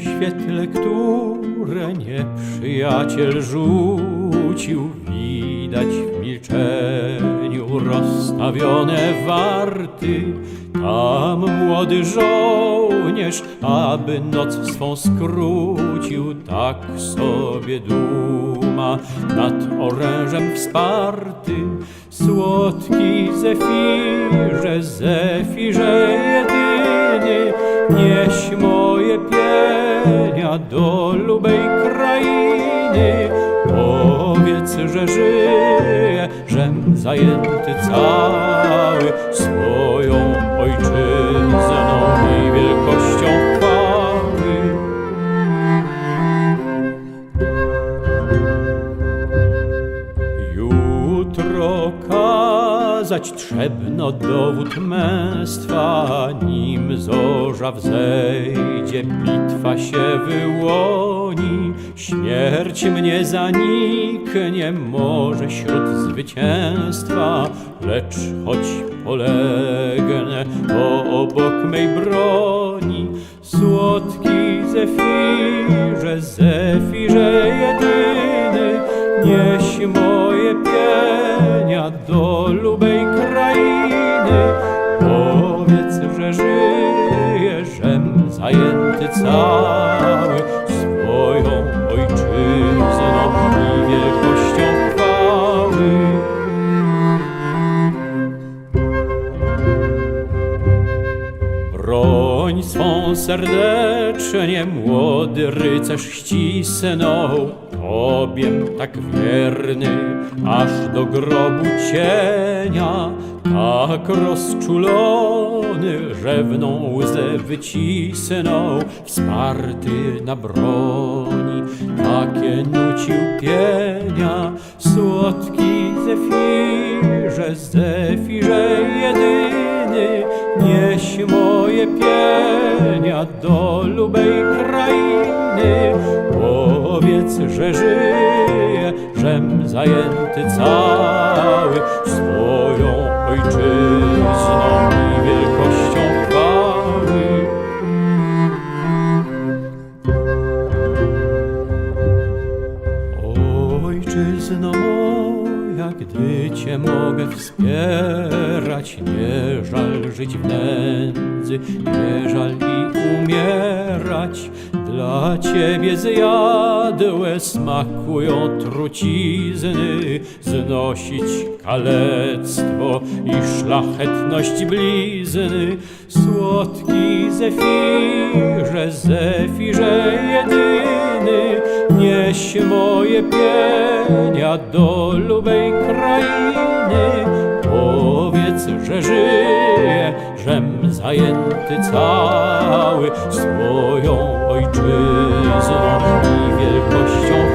świetle, które nieprzyjaciel rzucił, widać w milczeniu rozstawione warty. Tam młody żołnierz, aby noc swą skrócił, tak sobie duma nad orężem wsparty. Słodki Zefirze, Zefirze jedyny, nieś do lubej krainy. Powiedz, że żyję, żem zajęty cały swoją ojczyzną i wielkością chwały. Jutro trzebno dowód męstwa, nim zorza wzejdzie, bitwa się wyłoni. Śmierć mnie zaniknie może śród zwycięstwa, lecz choć polegnę, bo obok mej broni słodki Zefirze, Zefirze jedyny, nieś moje pienia do lubej zajęty cały swoją ojczyzną i wielkością chwały. Broń swą serdecznie młody rycerz ścisnął, Tobiem tak wierny, aż do grobu cienia, tak rozczulony, rzewną łzę wycisnął, wsparty na broni, takie nucił pienia, słodki Zefirze, Zefirze jedyny, nieś moje pienia do lubej krainy. Powiedz, że żyję, żem zajęty cały Ojczyzno moja, gdy Cię mogę wspierać, nie żal żyć w nędzy, nie żal i umierać. Dla Ciebie zjadłe smakują trucizny, znosić kalectwo i szlachetność blizny. Słodki Zefirze, Zefirze jedyny, nieś moje pienia do lubej krainy. Powiedz, że żyję, żem zajęty cały swoją ojczyzną i wielkością